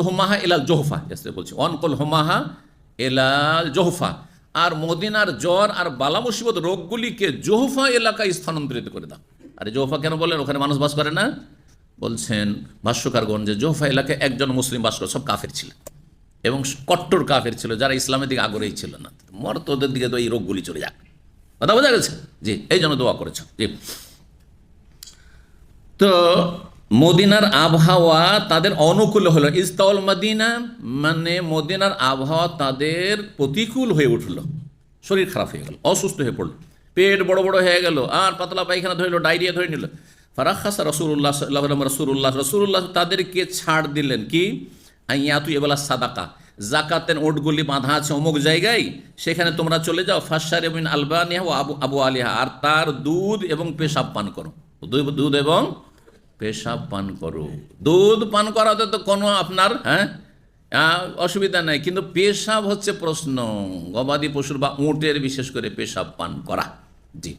অনকুল হুমাহা এলাল জোহফা এসে বলছি। অনকুল হুমাহা এলাল জোহফা। আর মদিনার জ্বর আর বালা মুসিবত রোগগুলিকে জোহফা এলাকায় স্থানান্তরিত করে দাও। আরে জোহফা কেন বলেন? ওখানে মানুষ বাস করে না? বলছেন, ভাষ্যকারগণ যে জোহফা এলাকায় একজন মুসলিম বাস করে, সব কাফের ছিলেন এবং কট্টর কাফের ছিল, যারা ইসলামের দিকে আগ্রহী ছিল না। মরত ওদের দিকে তো এই রোগগুলি চলে যাক। কথা বোঝা গেছে? জি, এই জন্য দোয়া করেছ জি। তো মদিনার আবহাওয়া তাদের অনুকূল হলো। ইস্তাউল মদিনা মানে মদিনার আবহাওয়া তাদের প্রতিকূল হয়ে উঠল। শরীর খারাপ হয়ে গেল, অসুস্থ হয়ে পড়ল। পেট বড় বড় হয়ে গেল, আর পাতলা পায়খানা ধরলো ডায়রিয়া ধরে নিল। ফারাখাসা রসুল্লাহ সাল্লাহ রসুল্লাহ রসুল্লাহ তাদেরকে ছাড় দিলেন কি? আইয়াতু এবেলা সাদাকা জাকাতের ওটগুলি বাঁধা আছে অমুক জায়গায়, সেখানে তোমরা চলে যাও ফাঁসার এবং আলবানিয়া ও আবু আবু আলিহা, আর তার দুধ এবং পেশাব পান করো। দুধ এবং পেশাব পান করো। দুধ পান করাতে তো কোনো আপনার হ্যাঁ? অসুবিধা নাই। কিন্তু পেশাব হচ্ছে প্রশ্ন। গবাদি পশুর বা উঁটের বিশেষ করে পেশাব পান করা। জি।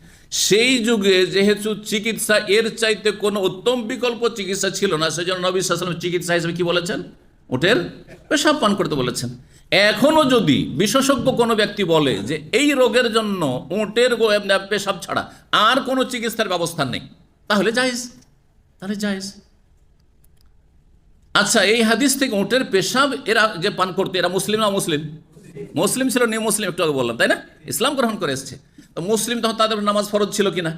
সেই যুগে যেহেতু চিকিৎসা এর চাইতে কোনো উত্তম বিকল্প চিকিৎসা ছিল না, সেজন্য নবী সাল্লাম চিকিৎসা হিসেবে কি বলেছেন? উটের পেশাব পান করতে বলেছেন। এখনও যদি বিশেষজ্ঞ কোনো ব্যক্তি বলে যে এই রোগের জন্য উটের পেশাব ছাড়া আর কোনো চিকিৎসার ব্যবস্থা নেই, তাহলে জায়েজ। তাহলে জায়েজ। আচ্ছা এই হাদিস থেকে উটের পেশাব, এরা যে পান করতে, এরা মুসলিম না মুসলিম মুসলিম ছিল, নিয়ে মুসলিম, একটু আগে বললাম, তাই না? ইসলাম গ্রহণ করে এসছে। তো মুসলিম তখন তাদের নামাজ ফরজ ছিল কিনা?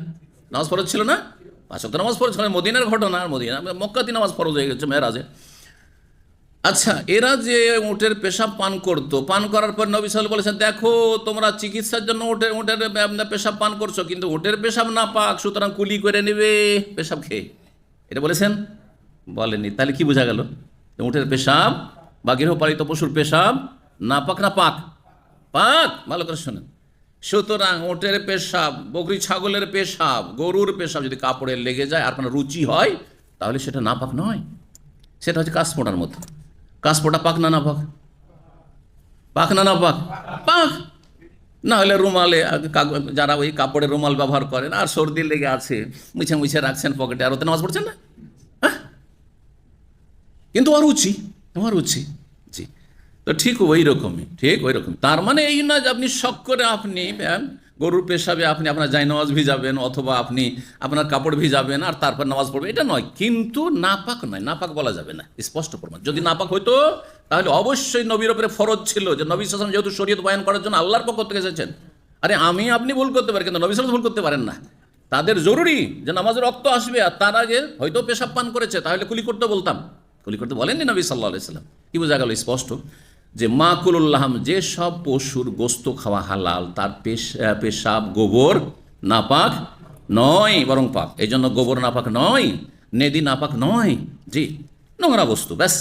নামাজ ফরজ ছিল না? পাঁচ নামাজ ফরজ মদিনার ঘটনা আর মদিনা, মক্কাতি নামাজ ফরজ হয়ে গেছে, মেয়েরাজে। আচ্ছা এরা যে উটের পেশাব পান করতো, পান করার পর নবী সাল বলেছেন, দেখো, তোমরা চিকিৎসার জন্য উটের উটের পেশাব পান করছ, কিন্তু উটের পেশাব না পাক, সুতরাং কুলি করে নেবে, পেশাব খেয়ে। এটা বলেছেন? বলেনি তাহলে কি বোঝা গেল? উটের পেশাব বা গৃহপালিত পশুর পেশাব না পাক না পাক? পাক! ভালো করে শোনেন। সুতরাং ওটের পেশাব, বকরি ছাগলের পেশাব, গরুর পেশাব যদি কাপড়ে লেগে যায়, আর কোনো রুচি হয়, তাহলে সেটা না পাক নয়। সেটা হচ্ছে কাশপোটার মতো। কাশপোটা পাক না না পাক পাক না না পাক! পাক না হলে রুমালে যারা ওই কাপড়ের রুমাল ব্যবহার করেন, আর সর্দি লেগে আছে, মুছে মুছে রাখছেন পকেটে, আর ওতে নামাজ পড়ছেন না? কিন্তু অরুচি অরুচি জি। তো ঠিক ওই রকমই ঠিক ওই রকম তার মানে এই না যে আপনি শখ করে আপনি আহ, গরুর পেশাবে আপনি আপনার জাই নামাজ ভিজাবেন অথবা আপনি আপনার কাপড় ভিজাবেন আর তারপর নামাজ পড়বেন এটা নয়। কিন্তু নাপাক নয় নাপাক বলা যাবে না স্পষ্ট প্রমাণ। যদি নাপাক হইতো তাহলে অবশ্যই নবীর ওপরে ফরজ ছিল যে নবী সালাম যেহেতু শরীয়ত বয়ান করার জন্য আল্লাহর পক্ষ থেকে এসেছেন। আরে আমি আপনি ভুল করতে পারি কিন্তু নবী সালাম ভুল করতে পারেন না। তাদের জরুরি যে নামাজের রক্ত আসবে আর তার আগে হয়তো পেশাব পান করেছে তাহলে কুলি করতে বলতাম। কুলি করতে বলেননি নবী সাল্লাহ সাল্লাম। কি বোঝা গেল স্পষ্ট? যে মা কুলুল্লাহাম যে সব পশুর গোস্ত খাওয়া হালাল, তার পেশ পেশাব গোবর নাপাক নয়, বরং পাক। এই জন্য গোবর নাপাক নয়, নেদি নাপাক নয়। জি, নোংরা বস্তু ব্যাস।